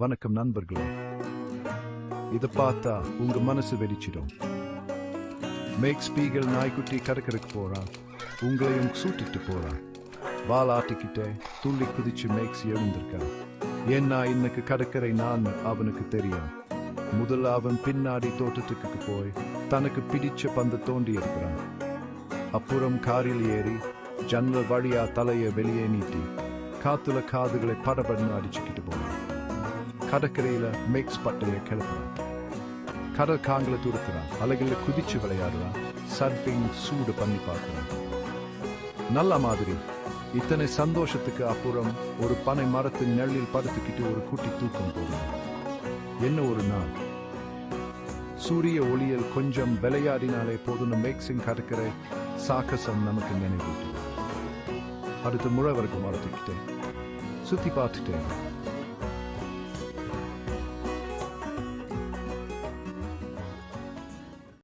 வணக்கம் நண்பர்களே. இத பார்த்தா உங்க மனசு வெடிச்சிடும். மேக் ஸ்பீகல் நாய்க்குட்டி கடற்கரைக்கு போறான் உங்களையும் சூட்டிட்டு போறான் வால் ஆட்டிக்கிட்டே துள்ளி குதிச்சு மேக்ஸ் எழுந்திருக்கான் ஏன்னா இன்னைக்கு கடற்கரை நான் அவனுக்கு தெரியும். முதல்ல அவன் பின்னாடி தோட்டத்துக்கு போய் தனக்கு பிடிச்ச பந்து தோண்டி இருக்கிறான் அப்புறம் காரில் ஏறி ஜன்னல் வழியா தலையை வெளியே நீட்டி காத்துல காதுகளை படபடன்னு அடிச்சுக்கிட்டு போறான். கடற்கரையில மேக்ஸ் பட்டைய கிளப்புறான். கடல் காங்களை துருத்துறான். அலைகள்ல குதிச்சு விளையாடுறான். சர்ஃபிங் சூடு பண்ணி பார்க்குறான். நல்ல மாதிரி. இத்தனை சந்தோஷத்துக்கு அப்புறம் ஒரு பனை மரத்தின் நெல்லில் படுத்துக்கிட்டு ஒரு குட்டி தூக்கம் போடுறான் என்ன ஒரு நாள். சூரிய ஒளியில் கொஞ்சம் விளையாடினாலே போதும் மேக்ஸிங் கடற்கரை சாகசம் நமக்கு நினைவூட்டு அடுத்த முறை வரைக்கும் வளர்த்துக்கிட்டேன் சுத்தி பார்த்துட்டேன்.